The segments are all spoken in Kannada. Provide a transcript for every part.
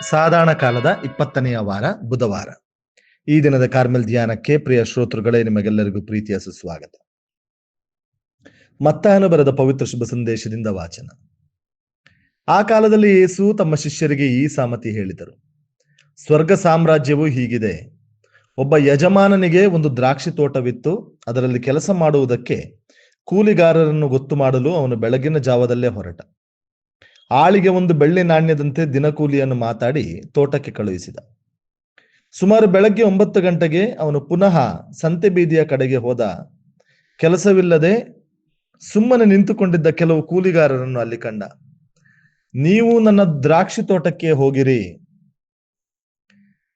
ಸಾಧಾರಣ ಕಾಲದ ಇಪ್ಪತ್ತನೆಯ ವಾರ, ಬುಧವಾರ. ಈ ದಿನದ ಕಾರ್ಮೆಲ್ ಧ್ಯಾನಕ್ಕೆ ಪ್ರಿಯ ಶ್ರೋತೃಗಳೇ, ನಿಮಗೆಲ್ಲರಿಗೂ ಪ್ರೀತಿಯ ಸುಸ್ವಾಗತ. ಮತ್ತಾಯನ ಬರೆದ ಪವಿತ್ರ ಶುಭ ಸಂದೇಶದಿಂದ ವಾಚನ. ಆ ಕಾಲದಲ್ಲಿ ಯೇಸು ತಮ್ಮ ಶಿಷ್ಯರಿಗೆ ಈ ಸಾಮತಿ ಹೇಳಿದರು. ಸ್ವರ್ಗ ಸಾಮ್ರಾಜ್ಯವು ಹೀಗಿದೆ. ಒಬ್ಬ ಯಜಮಾನನಿಗೆ ಒಂದು ದ್ರಾಕ್ಷಿ ತೋಟವಿತ್ತು. ಅದರಲ್ಲಿ ಕೆಲಸ ಮಾಡುವುದಕ್ಕೆ ಕೂಲಿಗಾರರನ್ನು ಗೊತ್ತು ಮಾಡಲು ಅವನು ಬೆಳಗಿನ ಜಾವದಲ್ಲೇ ಹೊರಟ. ಆಳಿಗೆ ಒಂದು ಬೆಳ್ಳಿ ನಾಣ್ಯದಂತೆ ದಿನಕೂಲಿಯನ್ನು ಮಾತಾಡಿ ತೋಟಕ್ಕೆ ಕಳುಹಿಸಿದ. ಸುಮಾರು ಬೆಳಗ್ಗೆ ಒಂಬತ್ತು ಗಂಟೆಗೆ ಅವನು ಪುನಃ ಸಂತೆ ಬೀದಿಯ ಕಡೆಗೆ ಹೋದ. ಕೆಲಸವಿಲ್ಲದೆ ಸುಮ್ಮನೆ ನಿಂತುಕೊಂಡಿದ್ದ ಕೆಲವು ಕೂಲಿಗಾರರನ್ನು ಅಲ್ಲಿ ಕಂಡ. ನೀವು ನನ್ನ ದ್ರಾಕ್ಷಿ ತೋಟಕ್ಕೆ ಹೋಗಿರಿ.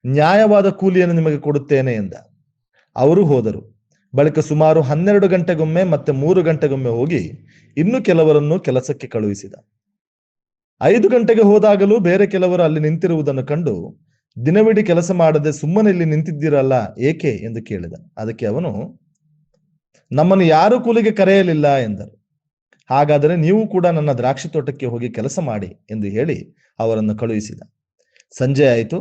ನ್ಯಾಯವಾದ ಕೂಲಿಯನ್ನು ನಿಮಗೆ ಕೊಡುತ್ತೇನೆ ಎಂದ. ಅವರು ಹೋದರು. ಬಳಿಕ ಸುಮಾರು ಹನ್ನೆರಡು ಗಂಟೆಗೊಮ್ಮೆ ಮತ್ತೆ ಮೂರು ಗಂಟೆಗೊಮ್ಮೆ ಹೋಗಿ ಇನ್ನು ಕೆಲವರನ್ನು ಕೆಲಸಕ್ಕೆ ಕಳುಹಿಸಿದ. ಐದು ಗಂಟೆಗೆ ಹೋದಾಗಲೂ ಬೇರೆ ಕೆಲವರು ಅಲ್ಲಿ ನಿಂತಿರುವುದನ್ನು ಕಂಡು, ದಿನವಿಡೀ ಕೆಲಸ ಮಾಡದೆ ಸುಮ್ಮನೆ ಇಲ್ಲಿ ನಿಂತಿದ್ದೀರಲ್ಲ ಏಕೆ ಎಂದು ಕೇಳಿದ. ಅದಕ್ಕೆ ಅವನು, ನಮ್ಮನ್ನು ಯಾರು ಕೂಲಿಗೆ ಕರೆಯಲಿಲ್ಲ ಎಂದರು. ಹಾಗಾದರೆ ನೀವು ಕೂಡ ನನ್ನ ದ್ರಾಕ್ಷಿ ತೋಟಕ್ಕೆ ಹೋಗಿ ಕೆಲಸ ಮಾಡಿ ಎಂದು ಹೇಳಿ ಅವರನ್ನು ಕಳುಹಿಸಿದ. ಸಂಜೆ ಆಯಿತು.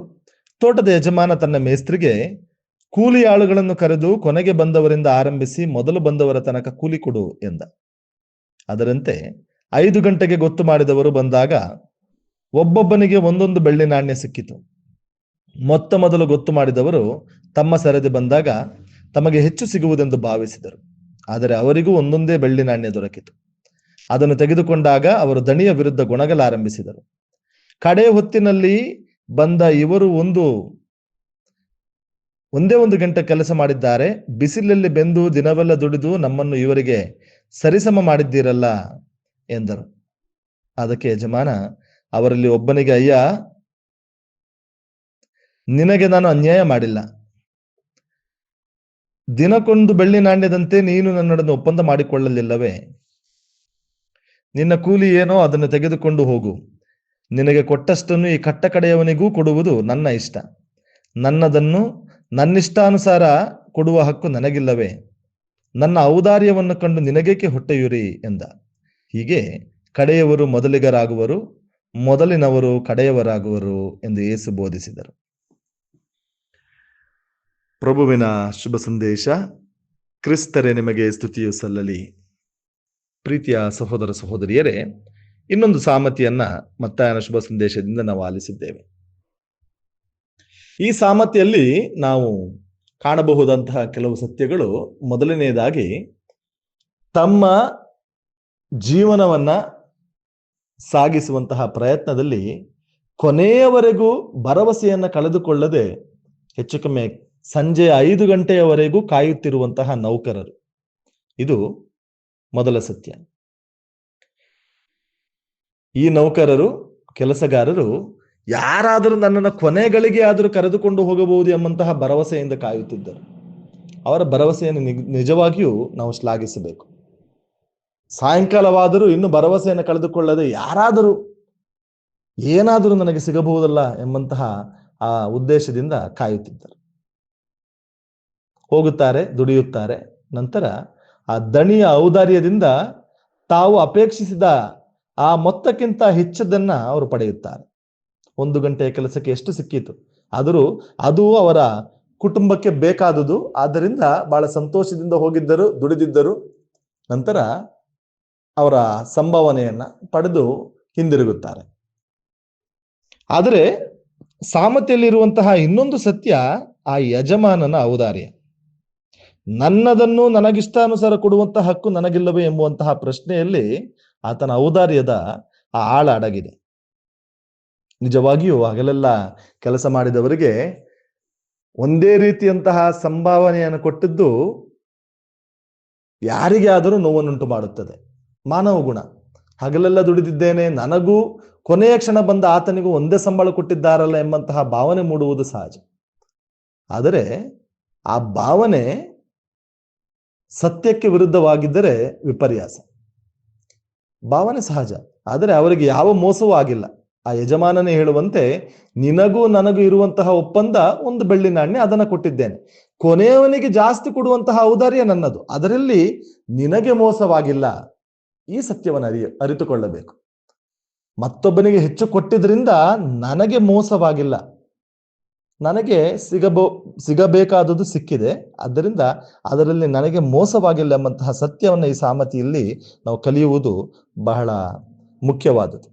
ತೋಟದ ಯಜಮಾನ ತನ್ನ ಮೇಸ್ತ್ರಿಗೆ ಕೂಲಿ ಆಳುಗಳನ್ನು ಕರೆದು ಕೊನೆಗೆ ಬಂದವರಿಂದ ಆರಂಭಿಸಿ ಮೊದಲು ಬಂದವರ ತನಕ ಕೂಲಿ ಕೊಡು ಎಂದ. ಅದರಂತೆ ಐದು ಗಂಟೆಗೆ ಗೊತ್ತು ಮಾಡಿದವರು ಬಂದಾಗ ಒಬ್ಬೊಬ್ಬನಿಗೆ ಒಂದೊಂದು ಬೆಳ್ಳಿ ನಾಣ್ಯ ಸಿಕ್ಕಿತು. ಮೊತ್ತ ಮೊದಲು ಗೊತ್ತು ಮಾಡಿದವರು ತಮ್ಮ ಸರದಿ ಬಂದಾಗ ತಮಗೆ ಹೆಚ್ಚು ಸಿಗುವುದೆಂದು ಭಾವಿಸಿದರು. ಆದರೆ ಅವರಿಗೂ ಒಂದೊಂದೇ ಬೆಳ್ಳಿ ನಾಣ್ಯ ದೊರಕಿತು. ಅದನ್ನು ತೆಗೆದುಕೊಂಡಾಗ ಅವರು ದಣಿಯ ವಿರುದ್ಧ ಗೊಣಗಲಾರಂಭಿಸಿದರು ಕಡೆ ಹೊತ್ತಿನಲ್ಲಿ ಬಂದ ಇವರು ಒಂದು, ಒಂದೇ ಒಂದು ಗಂಟೆ ಕೆಲಸ ಮಾಡಿದ್ದಾರೆ. ಬಿಸಿಲಲ್ಲಿ ಬೆಂದು ದಿನವೆಲ್ಲ ದುಡಿದು ನಮ್ಮನ್ನು ಇವರಿಗೆ ಸರಿಸಮ ಮಾಡಿದ್ದೀರಲ್ಲ. ಎಂದರು. ಅದಕ್ಕೆ ಯಜಮಾನ, ಅವರಲ್ಲಿ ಒಬ್ಬನಿಗೆ, ಅಯ್ಯ, ನಿನಗೆ ನಾನು ಅನ್ಯಾಯ ಮಾಡಿಲ್ಲ. ದಿನಕ್ಕೊಂದು ಬೆಳ್ಳಿ ನಾಣ್ಯದಂತೆ ನೀನು ನನ್ನೊಡನೆ ಒಪ್ಪಂದ ಮಾಡಿಕೊಳ್ಳಲಿಲ್ಲವೇ? ನಿನ್ನ ಕೂಲಿ ಏನೋ ಅದನ್ನು ತೆಗೆದುಕೊಂಡು ಹೋಗು. ನಿನಗೆ ಕೊಟ್ಟಷ್ಟನ್ನು ಈ ಕಟ್ಟ ಕಡೆಯವನಿಗೂ ಕೊಡುವುದು ನನ್ನ ಇಷ್ಟ. ನನ್ನದನ್ನು ನನ್ನಿಷ್ಟಾನುಸಾರ ಕೊಡುವ ಹಕ್ಕು ನನಗಿಲ್ಲವೇ? ನನ್ನ ಔದಾರ್ಯವನ್ನು ಕಂಡು ನಿನಗೇಕೆ ಹೊಟ್ಟೆಯುರಿ? ಎಂದ. ಹೀಗೆ ಕಡೆಯವರು ಮೊದಲಿಗರಾಗುವರು, ಮೊದಲಿನವರು ಕಡೆಯವರಾಗುವರು ಎಂದು ಯೇಸು ಬೋಧಿಸಿದರು. ಪ್ರಭುವಿನ ಶುಭ ಸಂದೇಶ, ಕ್ರಿಸ್ತರೇ ನಿಮಗೆ ಸ್ತುತಿಯು ಸಲ್ಲಲಿ. ಪ್ರೀತಿಯ ಸಹೋದರ ಸಹೋದರಿಯರೇ, ಇನ್ನೊಂದು ಸಾಮತಿಯನ್ನ ಮತ್ತಾಯನ ಶುಭ ಸಂದೇಶದಿಂದ ನಾವು ಆಲಿಸಿದ್ದೇವೆ. ಈ ಸಾಮತಿಯಲ್ಲಿ ನಾವು ಕಾಣಬಹುದಂತಹ ಕೆಲವು ಸತ್ಯಗಳು ಮೊದಲನೆಯದಾಗಿ ತಮ್ಮ ಜೀವನವನ್ನ ಸಾಗಿಸುವಂತಹ ಪ್ರಯತ್ನದಲ್ಲಿ ಕೊನೆಯವರೆಗೂ ಭರವಸೆಯನ್ನ ಕಳೆದುಕೊಳ್ಳದೆ ಹೆಚ್ಚು ಕಮ್ಮಿ ಸಂಜೆ ಐದು ಗಂಟೆಯವರೆಗೂ ಕಾಯುತ್ತಿರುವಂತಹ ನೌಕರರು. ಇದು ಮೊದಲ ಸತ್ಯ. ಈ ನೌಕರರು, ಕೆಲಸಗಾರರು ಯಾರಾದರೂ ನನ್ನನ್ನು ಕೊನೆಗಳಿಗೆ ಆದರೂ ಕರೆದುಕೊಂಡು ಹೋಗಬಹುದು ಎಂಬಂತಹ ಭರವಸೆಯಿಂದ ಕಾಯುತ್ತಿದ್ದರು. ಅವರ ಭರವಸೆಯನ್ನು ನಿಜವಾಗಿಯೂ ನಾವು ಶ್ಲಾಘಿಸಬೇಕು. ಸಾಯಂಕಾಲವಾದರೂ ಇನ್ನು ಭರವಸೆಯನ್ನು ಕಳೆದುಕೊಳ್ಳದೆ ಯಾರಾದರೂ ಏನಾದರೂ ನನಗೆ ಸಿಗಬಹುದಲ್ಲ ಎಂಬಂತಹ ಆ ಉದ್ದೇಶದಿಂದ ಕಾಯುತ್ತಿದ್ದರು. ಹೋಗುತ್ತಾರೆ, ದುಡಿಯುತ್ತಾರೆ. ನಂತರ ಆ ದಣಿಯ ಔದಾರ್ಯದಿಂದ ತಾವು ಅಪೇಕ್ಷಿಸಿದ ಆ ಮೊತ್ತಕ್ಕಿಂತ ಹೆಚ್ಚದನ್ನ ಅವರು ಪಡೆಯುತ್ತಾರೆ. ಒಂದು ಗಂಟೆಯ ಕೆಲಸಕ್ಕೆ ಎಷ್ಟು ಸಿಕ್ಕಿತು? ಆದರೂ ಅದು ಅವರ ಕುಟುಂಬಕ್ಕೆ ಬೇಕಾದುದು. ಆದ್ದರಿಂದ ಬಹಳ ಸಂತೋಷದಿಂದ ಹೋಗಿದ್ದರು, ದುಡಿದಿದ್ದರು. ನಂತರ ಅವರ ಸಂಭಾವನೆಯನ್ನ ಪಡೆದು ಹಿಂದಿರುಗುತ್ತಾರೆ. ಆದರೆ ಸಾಮತೆಯಲ್ಲಿರುವಂತಹ ಇನ್ನೊಂದು ಸತ್ಯ ಆ ಯಜಮಾನನ ಔದಾರ್ಯ. ನನ್ನದನ್ನು ನನಗಿಷ್ಟಾನುಸಾರ ಕೊಡುವಂತಹ ಹಕ್ಕು ನನಗಿಲ್ಲವೇ ಎಂಬುವಂತಹ ಪ್ರಶ್ನೆಯಲ್ಲಿ ಆತನ ಔದಾರ್ಯದ ಆ ಆಳ ಅಡಗಿದೆ. ನಿಜವಾಗಿಯೂ ಹಗಲೆಲ್ಲ ಕೆಲಸ ಮಾಡಿದವರಿಗೆ ಒಂದೇ ರೀತಿಯಂತಹ ಸಂಭಾವನೆಯನ್ನು ಕೊಟ್ಟಿದ್ದು ಯಾರಿಗೆ ಆದರೂ ನೋವನ್ನುಂಟು ಮಾಡುತ್ತದೆ. ಮಾನವ ಗುಣ. ಹಗಲೆಲ್ಲ ದುಡಿದಿದ್ದೇನೆ, ನನಗೂ ಕೊನೆಯ ಕ್ಷಣ ಬಂದ ಆತನಿಗೂ ಒಂದೇ ಸಂಬಳ ಕೊಟ್ಟಿದ್ದಾರಲ್ಲ ಎಂಬಂತಹ ಭಾವನೆ ಮೂಡುವುದು ಸಹಜ. ಆದರೆ ಆ ಭಾವನೆ ಸತ್ಯಕ್ಕೆ ವಿರುದ್ಧವಾಗಿದ್ದರೆ ವಿಪರ್ಯಾಸ. ಭಾವನೆ ಸಹಜ, ಆದರೆ ಅವರಿಗೆ ಯಾವ ಮೋಸವೂ ಆಗಿಲ್ಲ. ಆ ಯಜಮಾನನೇ ಹೇಳುವಂತೆ, ನಿನಗೂ ನನಗೂ ಇರುವಂತಹ ಒಪ್ಪಂದ ಒಂದು ಬೆಳ್ಳಿ ನಾಣ್ಯ ಅದನ್ನು ಕೊಟ್ಟಿದ್ದೇನೆ. ಕೊನೆಯವನಿಗೆ ಜಾಸ್ತಿ ಕೊಡುವಂತಹ ಔದಾರ್ಯ ನನ್ನದು. ಅದರಲ್ಲಿ ನಿನಗೆ ಮೋಸವಾಗಿಲ್ಲ. ಈ ಸತ್ಯವನ್ನು ಅರಿಯ, ಅರಿತುಕೊಳ್ಳಬೇಕು. ಮತ್ತೊಬ್ಬನಿಗೆ ಹೆಚ್ಚು ಕೊಟ್ಟಿದ್ರಿಂದ ನನಗೆ ಮೋಸವಾಗಿಲ್ಲ. ನನಗೆ ಸಿಗಬೋ, ಸಿಗಬೇಕಾದದ್ದು ಸಿಕ್ಕಿದೆ. ಆದ್ದರಿಂದ ಅದರಲ್ಲಿ ನನಗೆ ಮೋಸವಾಗಿಲ್ಲ ಎಂಬಂತಹ ಸತ್ಯವನ್ನು ಈ ಸಾಮತಿಯಲ್ಲಿ ನಾವು ಕಲಿಯುವುದು ಬಹಳ ಮುಖ್ಯವಾದದ್ದು.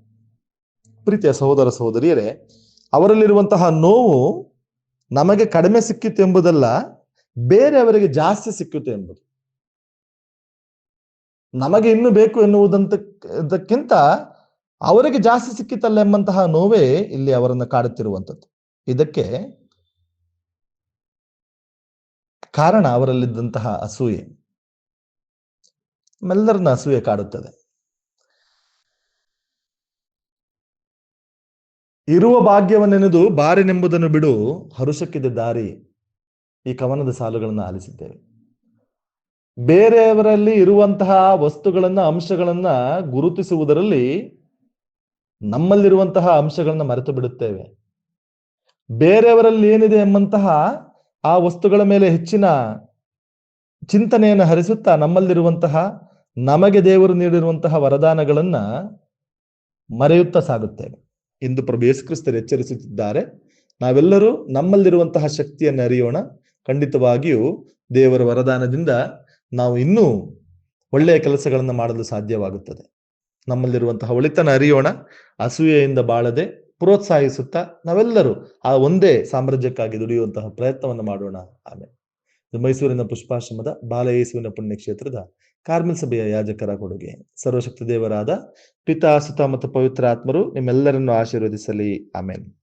ಪ್ರೀತಿಯ ಸಹೋದರ ಸಹೋದರಿಯರೇ, ಅವರಲ್ಲಿರುವಂತಹ ನೋವು ನಮಗೆ ಕಡಿಮೆ ಸಿಕ್ಕಿತು ಎಂಬುದಲ್ಲ, ಬೇರೆಯವರಿಗೆ ಜಾಸ್ತಿ ಸಿಕ್ಕಿತು ಎಂಬುದು. ನಮಗೆ ಇನ್ನು ಬೇಕು ಎನ್ನುವುದಂತಕ್ಕಿಂತ ಅವರಿಗೆ ಜಾಸ್ತಿ ಸಿಕ್ಕಿತಲ್ಲ ಎಂಬಂತಹ ನೋವೇ ಇಲ್ಲಿ ಅವರನ್ನು ಕಾಡುತ್ತಿರುವಂಥದ್ದು. ಇದಕ್ಕೆ ಕಾರಣ ಅವರಲ್ಲಿದ್ದಂತಹ ಅಸೂಯೆ. ನಮ್ಮೆಲ್ಲರನ್ನ ಅಸೂಯೆ ಕಾಡುತ್ತದೆ. ಇರುವ ಭಾಗ್ಯವನ್ನೆನೆದು ಬಾರಿನೆಂಬುದನ್ನು ಬಿಡು ಹರುಷಕ್ಕಿದೆ ದಾರಿ ಈ ಕವನದ ಸಾಲುಗಳನ್ನು ಆಲಿಸಿದ್ದೇವೆ. ಬೇರೆಯವರಲ್ಲಿ ಇರುವಂತಹ ವಸ್ತುಗಳನ್ನ, ಅಂಶಗಳನ್ನ ಗುರುತಿಸುವುದರಲ್ಲಿ ನಮ್ಮಲ್ಲಿರುವಂತಹ ಅಂಶಗಳನ್ನ ಮರೆತು ಬಿಡುತ್ತೇವೆ. ಬೇರೆಯವರಲ್ಲಿ ಏನಿದೆ ಎಂಬಂತಹ ಆ ವಸ್ತುಗಳ ಮೇಲೆ ಹೆಚ್ಚಿನ ಚಿಂತನೆಯನ್ನು ಹರಿಸುತ್ತಾ ನಮ್ಮಲ್ಲಿರುವಂತಹ, ನಮಗೆ ದೇವರು ನೀಡಿರುವಂತಹ ವರದಾನಗಳನ್ನ ಮರೆಯುತ್ತಾ ಸಾಗುತ್ತೇವೆ. ಎಂದು ಪ್ರಭು ಯೇಸು ಕ್ರಿಸ್ತರು ಎಚ್ಚರಿಸುತ್ತಿದ್ದಾರೆ, ನಾವೆಲ್ಲರೂ ನಮ್ಮಲ್ಲಿರುವಂತಹ ಶಕ್ತಿಯನ್ನು ಅರಿಯೋಣ. ಖಂಡಿತವಾಗಿಯೂ ದೇವರ ವರದಾನದಿಂದ ನಾವು ಇನ್ನೂ ಒಳ್ಳೆಯ ಕೆಲಸಗಳನ್ನು ಮಾಡಲು ಸಾಧ್ಯವಾಗುತ್ತದೆ. ನಮ್ಮಲ್ಲಿರುವಂತಹ ಒಳಿತನ ಅರಿಯೋಣ, ಅಸೂಯೆಯಿಂದ ಬಾಳದೆ ಪ್ರೋತ್ಸಾಹಿಸುತ್ತಾ ನಾವೆಲ್ಲರೂ ಆ ಒಂದೇ ಸಾಮ್ರಾಜ್ಯಕ್ಕಾಗಿ ದುಡಿಯುವಂತಹ ಪ್ರಯತ್ನವನ್ನು ಮಾಡೋಣ. ಆಮೇಲೆ ಇದು ಮೈಸೂರಿನ ಪುಷ್ಪಾಶ್ರಮದ ಬಾಲಯೇಸುವಿನ ಪುಣ್ಯಕ್ಷೇತ್ರದ ಕಾರ್ಮಿಲ್ ಸಭೆಯ ಯಾಜಕರ ಕೊಡುಗೆ. ಸರ್ವಶಕ್ತಿ ದೇವರಾದ ಪಿತಾ, ಸುತ ಮತ್ತು ಪವಿತ್ರ ಆತ್ಮರು ನಿಮ್ಮೆಲ್ಲರನ್ನು ಆಶೀರ್ವದಿಸಲಿ. ಆಮೇಲೆ